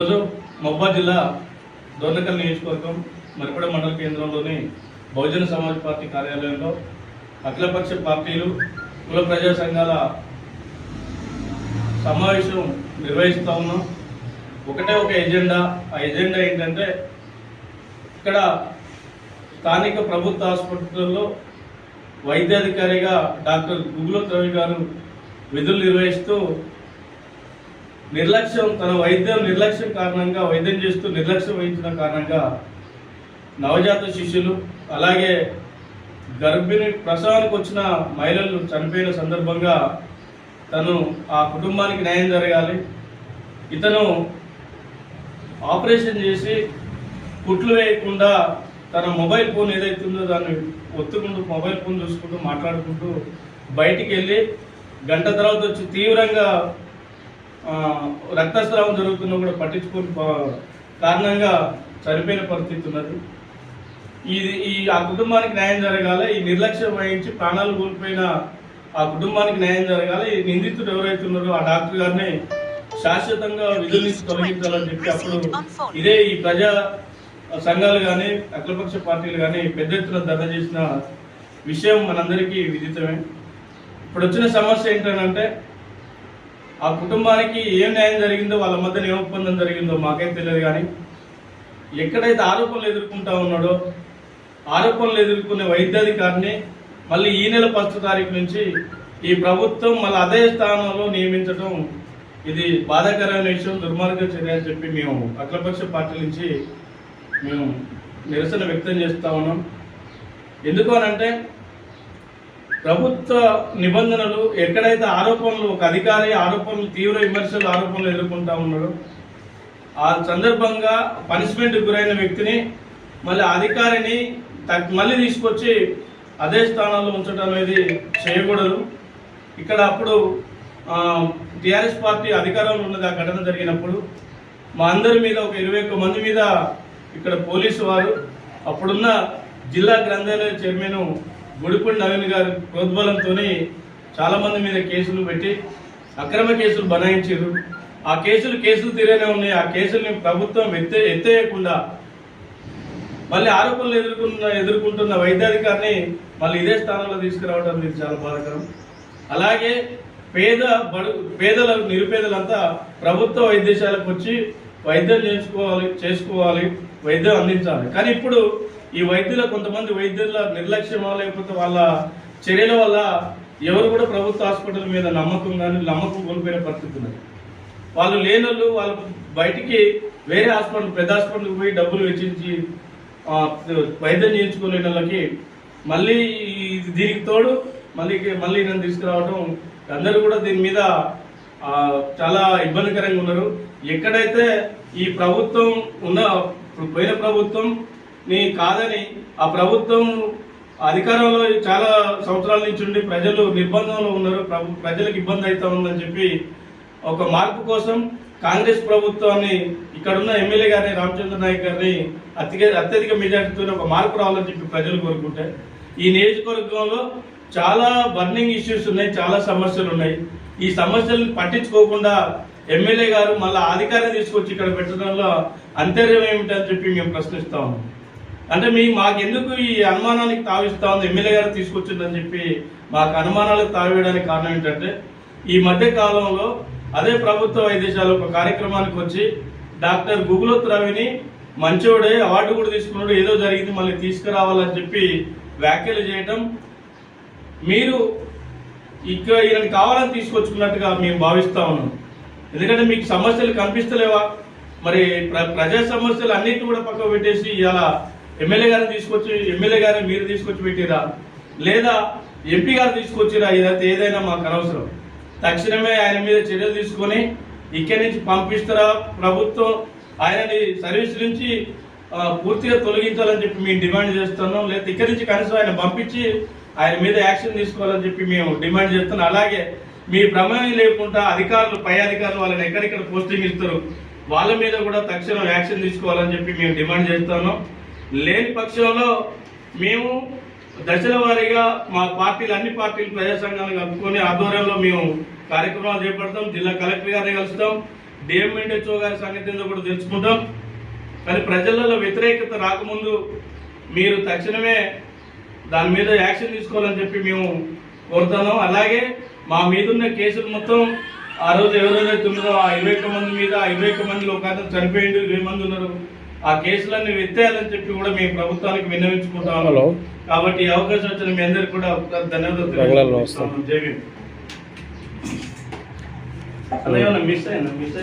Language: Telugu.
ఈరోజు మహబూబా జిల్లా దొర్లకల్ నియోజకవర్గం మరిపడ మండల కేంద్రంలోని బహుజన సమాజ్ పార్టీ కార్యాలయంలో అఖిలపక్ష పార్టీలు కుల ప్రజా సంఘాల సమావేశం నిర్వహిస్తూ ఉన్నాం. ఒకటే ఒక ఎజెండా. ఆ ఎజెండా ఏంటంటే ఇక్కడ స్థానిక ప్రభుత్వ ఆసుపత్రుల్లో వైద్యాధికారిగా డాక్టర్ గుగులో రవి గారు విధులు నిర్వహిస్తూ నిర్లక్ష్యం తన వైద్యం నిర్లక్ష్యం కారణంగా వైద్యం చేస్తూ నిర్లక్ష్యం వహించిన కారణంగా నవజాత శిష్యులు అలాగే గర్భిణి ప్రసవానికి వచ్చిన మహిళలు చనిపోయిన సందర్భంగా తను ఆ కుటుంబానికి న్యాయం జరగాలి. ఇతను ఆపరేషన్ చేసి కుట్లు వేయకుండా తన మొబైల్ ఫోన్ ఏదైతుందో దాన్ని ఒత్తుకుంటూ మొబైల్ ఫోన్ చూసుకుంటూ మాట్లాడుకుంటూ బయటికి వెళ్ళి గంట తర్వాత వచ్చి తీవ్రంగా రక్తస్రావం జరుగుతున్నా కూడా పట్టించుకుని కారణంగా చనిపోయిన పరిస్థితి ఉన్నది. ఇది ఈ ఆ కుటుంబానికి న్యాయం జరగాలి ఈ నిర్లక్ష్యం వహించి ప్రాణాలు కోల్పోయిన ఆ కుటుంబానికి న్యాయం జరగాలి ఈ నిందితుడు ఎవరైతే ఉన్నారో ఆ డాక్టర్ గారిని శాశ్వతంగా విధుల నుంచి తొలగించాలని చెప్పి అప్పుడు ఇదే ఈ ప్రజా సంఘాలు కానీ అఖిలపక్ష పార్టీలు కానీ పెద్ద ఎత్తున ధర్నా చేసిన విషయం మనందరికీ విదితమే. ఇప్పుడు వచ్చిన సమస్య ఏంటంటే ఆ కుటుంబానికి ఏం న్యాయం జరిగిందో వాళ్ళ మధ్యన ఏం ఒప్పందం జరిగిందో మాకైతే తెలియదు కానీ ఎక్కడైతే ఆరోపణలు ఎదుర్కొంటా ఉన్నాడో ఆరోపణలు ఎదుర్కొనే వైద్యాధికారిని మళ్ళీ ఈ నెల ఫస్ట్ తారీఖు నుంచి ఈ ప్రభుత్వం మళ్ళీ అదే స్థానంలో నియమించడం ఇది బాధాకరమైన విషయం దుర్మార్గ చర్య అని చెప్పి మేము అఖిలపక్ష పార్టీ నుంచి మేము నిరసన వ్యక్తం చేస్తా ఉన్నాం. ఎందుకు అనంటే ప్రభుత్వ నిబంధనలు ఎక్కడైతే ఆరోపణలు ఒక అధికారి ఆరోపణలు తీవ్ర విమర్శలు ఆరోపణలు ఎదుర్కొంటా ఉన్నాడు ఆ సందర్భంగా పనిష్మెంట్ గురైన వ్యక్తిని మళ్ళీ అధికారిని మళ్ళీ తీసుకొచ్చి అదే స్థానంలో ఉంచడం అనేది చేయకూడదు. ఇక్కడ అప్పుడు టిఆర్ఎస్ పార్టీ అధికారంలో ఉన్నది ఆ ఘటన జరిగినప్పుడు మా అందరి మీద ఒక ఇరవై ఒక్క మంది మీద ఇక్కడ పోలీసు వారు అప్పుడున్న జిల్లా గ్రంథాలయ చైర్మన్ గుడిపూడి నవీన్ గారి ప్రోద్బలంతోనే చాలామంది మీద కేసులు పెట్టి అక్రమ కేసులు బనాయించారు. ఆ కేసులు కేసులు తీరేనే ఉన్నాయి. ఆ కేసుల్ని ప్రభుత్వం ఎత్తే ఎత్తేయకుండా మళ్ళీ ఆరోపణలు ఎదుర్కొన్న ఎదుర్కొంటున్న వైద్యాధికారిని మళ్ళీ ఇదే స్థానంలో తీసుకురావడం ఇది చాలా బాధకరం. అలాగే పేద బడు పేదల నిరుపేదలంతా ప్రభుత్వ వైద్యశాలకు వచ్చి వైద్యం చేసుకోవాలి చేసుకోవాలి వైద్యం అందించాలి. కానీ ఇప్పుడు ఈ వైద్యుల కొంతమంది వైద్యుల నిర్లక్ష్యమా లేకపోతే వాళ్ళ చర్యల వల్ల ఎవరు కూడా ప్రభుత్వ హాస్పిటల్ మీద నమ్మకం కానీ నమ్మకం కోల్పోయిన పరిస్థితి ఉన్నది. వాళ్ళు లేనోళ్ళు వాళ్ళు బయటికి వేరే హాస్పిటల్ పెద్ద హాస్పిటల్కి పోయి డబ్బులు వెచ్చించి వైద్యం చేయించుకోలేని వాళ్ళకి మళ్ళీ దీనికి తోడు మళ్ళీ మళ్ళీ నన్ను తీసుకురావడం అందరూ కూడా దీని మీద చాలా ఇబ్బందికరంగా ఉన్నారు. ఎక్కడైతే ఈ ప్రభుత్వం ఉన్న ఇప్పుడు పోయిన ప్రభుత్వం నీ కాదని ఆ ప్రభుత్వం అధికారంలో చాలా సంవత్సరాల నుంచి ఉండి ప్రజలు నిర్బంధంలో ఉన్నారు. ప్రభు- ప్రజలకు ఇబ్బంది అవుతా ఉందని చెప్పి ఒక మార్పు కోసం కాంగ్రెస్ ప్రభుత్వాన్ని ఇక్కడున్న ఎమ్మెల్యే గారిని రామచంద్ర నాయక్ గారిని అత్యధిక అత్యధిక మెజార్టీతో ఒక మార్పు రావాలని చెప్పి ప్రజలు కోరుకుంటే ఈ నియోజకవర్గంలో చాలా బర్నింగ్ ఇష్యూస్ ఉన్నాయి చాలా సమస్యలు ఉన్నాయి. ఈ సమస్యలను పట్టించుకోకుండా ఎమ్మెల్యే గారు మళ్ళీ అధికారం తీసుకొచ్చి ఇక్కడ పెట్టడంలో అంతర్యం ఏమిటని చెప్పి మేము ప్రశ్నిస్తా ఉన్నాం. అంటే మీ మాకెందుకు ఈ అనుమానానికి తావిస్తా ఉంది? ఎమ్మెల్యే గారు తీసుకొచ్చిందని చెప్పి మాకు అనుమానాలకు తావేయడానికి కారణం ఏంటంటే ఈ మధ్య కాలంలో అదే ప్రభుత్వ వైద్యశాల ఒక కార్యక్రమానికి వచ్చి డాక్టర్ గుగులోత్ రవిని మంచోడే అవార్డు కూడా తీసుకున్నాడు ఏదో జరిగింది మళ్ళీ తీసుకురావాలని చెప్పి వ్యాఖ్యలు చేయటం. మీరు ఇక్కడ ఈయన కావాలని తీసుకొచ్చుకున్నట్టుగా మేము భావిస్తా ఉన్నాం. ఎందుకంటే మీకు సమస్యలు కనిపిస్తలేవా? మరి ప్ర- ప్రజా సమస్యలు అన్నిటి కూడా పక్కకు పెట్టేసి ఇలా ఎమ్మెల్యే గారిని తీసుకొచ్చి ఎమ్మెల్యే గారిని మీరు తీసుకొచ్చి పెట్టిరా? లేదా ఎంపీ గారు తీసుకొచ్చిరా? ఇదైతే ఏదైనా మాకు అనవసరం. తక్షణమే ఆయన మీద చర్యలు తీసుకొని ఇక్కడి నుంచి పంపిస్తారా? ప్రభుత్వం ఆయనని సర్వీస్ నుంచి పూర్తిగా తొలగించాలని చెప్పి మేము డిమాండ్ చేస్తున్నాం. లేదా ఇక్కడి నుంచి కనీసం ఆయన పంపించి ఆయన మీద యాక్షన్ తీసుకోవాలని చెప్పి మేము డిమాండ్ చేస్తున్నాం. అలాగే మీ ప్రమేయం లేకుండా అధికారులు పై అధికారులు వాళ్ళని ఎక్కడెక్కడ పోస్టింగ్ ఇస్తారు? వాళ్ళ మీద కూడా తక్షణం యాక్షన్ తీసుకోవాలని చెప్పి మేము డిమాండ్ చేస్తున్నాం. లేని పక్షంలో మేము దశల వారీగా మా పార్టీలు అన్ని పార్టీలు ప్రజా కలుపుకొని ఆధ్వర్యంలో మేము కార్యక్రమాలు చేపడతాం. జిల్లా కలెక్టర్ గారిని కలుస్తాం. డిఎంఎండ్హెచ్ఓ గారి సంగతి కూడా తెలుసుకుంటాం. కానీ ప్రజలలో వ్యతిరేకత రాకముందు మీరు తక్షణమే దాని మీద యాక్షన్ తీసుకోవాలని చెప్పి మేము కోరుతున్నాం. అలాగే మా మీదున్న కేసులు మొత్తం ఆ రోజు ఎవరైతే ఉన్నారో ఆ ఇరవై మంది మీద ఆ ఇరవై ఒక్క మందిలో ఒక అతను చనిపోయిండు ఇరవై మంది ఉన్నారు. ఆ కేసులన్నీ ఎత్తేయాలని చెప్పి కూడా మేము ప్రభుత్వానికి విన్నవించుకుంటాం హలో. కాబట్టి ఈ అవకాశం వచ్చిన మీ అందరికి కూడా ధన్యవాదాలు మిస్ అయినా మిస్